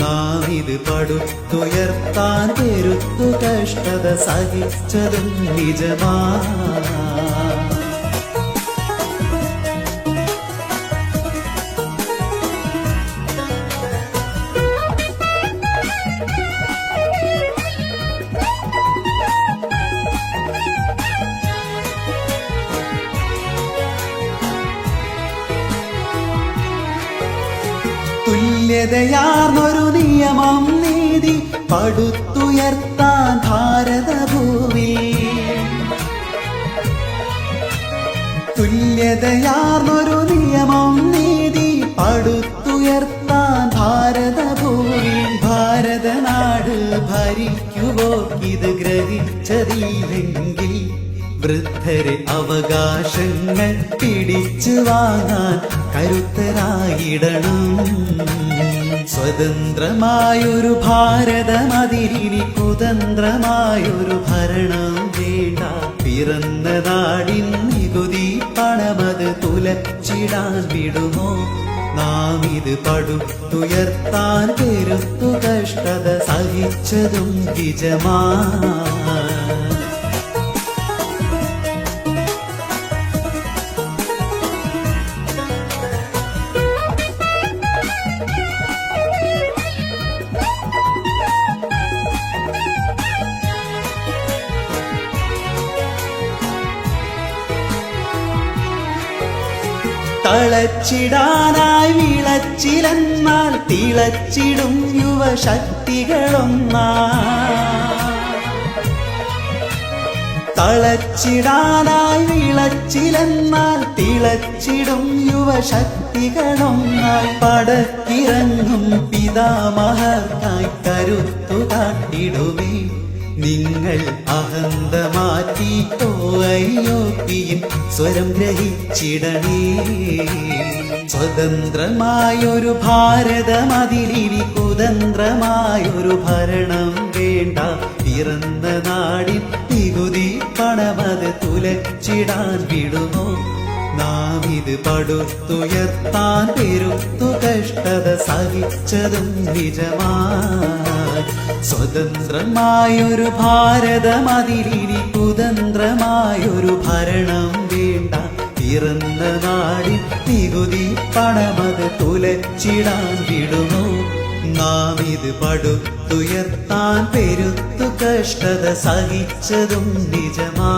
നാം ഇത് പടുത്തുയർത്താൻ പെരുത്തു കഷ്ടത സഹിച്ചതും നിജമാ. തുല്യതയാർന്നൊരു നിയമം നീതി പടുത്തുയർത്താൻ ഭാരതഭൂവിൽ തുല്യതയാർന്നൊരു നിയമം നീതി പടുത്തുയർത്താൻ ഭാരതഭൂവിൽ ഭാരതനാട് ഭരിക്കുവോ ഇത് ഗ്രഹിച്ചതില്ലെങ്കിൽ വൃദ്ധരെ അവകാശങ്ങൾ പിടിച്ചു വാങ്ങാൻ കരുത്തരായിടണം. സ്വതന്ത്രമായൊരു ഭാരതം അതിരിനി കുതന്ത്രമായൊരു ഭരണം വേണ്ട. പിറന്ന നാടിൻ നികുതി പണമത് തുലച്ചിടാൻ വിടുമോ? നാം ഇത് പടുത്തുയർത്താൻ പെരുത്തു കഷ്ടത സഹിച്ചതും നിജമാ തളച്ചിടാനായി വിളച്ചിലെന്നാൽ തിളച്ചിടും യുവശക്തികളൊന്നാ. തളച്ചിടാനായി വിളച്ചിലെന്നാൽ തിളച്ചിടും യുവശക്തികളൊന്നായി പടക്കിറങ്ങും പിതാമഹർക്കായി കരുത്തു നിങ്ങൾ അഹന്ത മാറ്റിക്കോ അയ്യോക്കിയും സ്വരം ഗ്രഹിച്ചിടണേ. സ്വതന്ത്രമായൊരു ഭാരതം അതിലിനി കുതന്ത്രമായൊരു ഭരണം വേണ്ട. പിറന്ന നാടിൻ നികുതി പണമത് തുലച്ചിടാൻ വിടുമോ? നാം ഇത് പടുത്തുയർത്താൻ പെരുത്തു കഷ്ടത സഹിച്ചതും നിജമായി. സ്വതന്ത്രമായൊരു ഭാരതം കുതന്ത്രമായൊരു ഭരണം വേണ്ട. പിറന്ന നാടി നികുതി പണമത് തുലച്ചിടാൻ വിടുമോ നാം ഇത് പടുത്തുയർത്താൻ പെരുത്തു കഷ്ടത സഹിച്ചതും നിജമാ